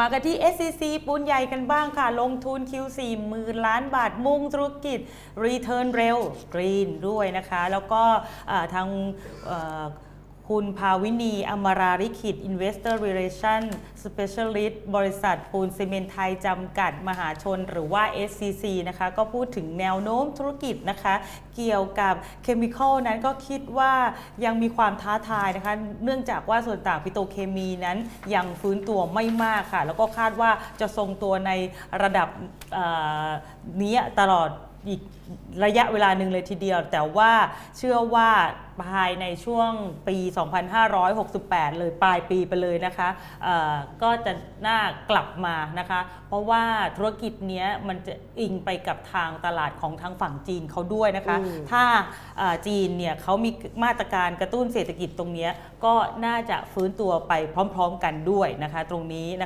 มากันที่ SCC ปูนใหญ่กันบ้างค่ะ ลงทุน Q4 หมื่นล้านบาทมุ่งธุรกิจ Return เร็วกรีนด้วยนะคะ แล้วก็ทาง คุณภาวินีอมราริขิต Investor Relation Specialist บริษัทปูนซีเมนไทยจำกัดมหาชนหรือว่า SCC นะคะ ก็พูดถึงแนวโน้มธุรกิจนะคะ เกี่ยวกับเคมีคอลนั้นก็คิดว่ายังมีความท้าทายนะคะ เนื่องจากว่าส่วนต่างปิโตเคมีนั้นยังฟื้นตัวไม่มากค่ะ แล้วก็คาดว่าจะทรงตัวในระดับนี้ตลอด อีกระยะเวลาหนึ่งเลยทีเดียว แต่ว่าเชื่อว่าภายในช่วงปี 2568 เลยปลายปีไปเลยนะคะเอ่อก็จะน่ากลับมานะคะ เพราะว่าธุรกิจเนี้ยมันจะอิงไปกับทางตลาดของทางฝั่งจีนเขาด้วยนะคะอืมถ้าเอ่อจีนเนี่ยเขามีมาตรการกระตุ้นเศรษฐกิจตรงเนี้ยก็น่าจะฟื้นตัวไปพร้อมๆกันด้วยนะคะ ตรงนี้นะ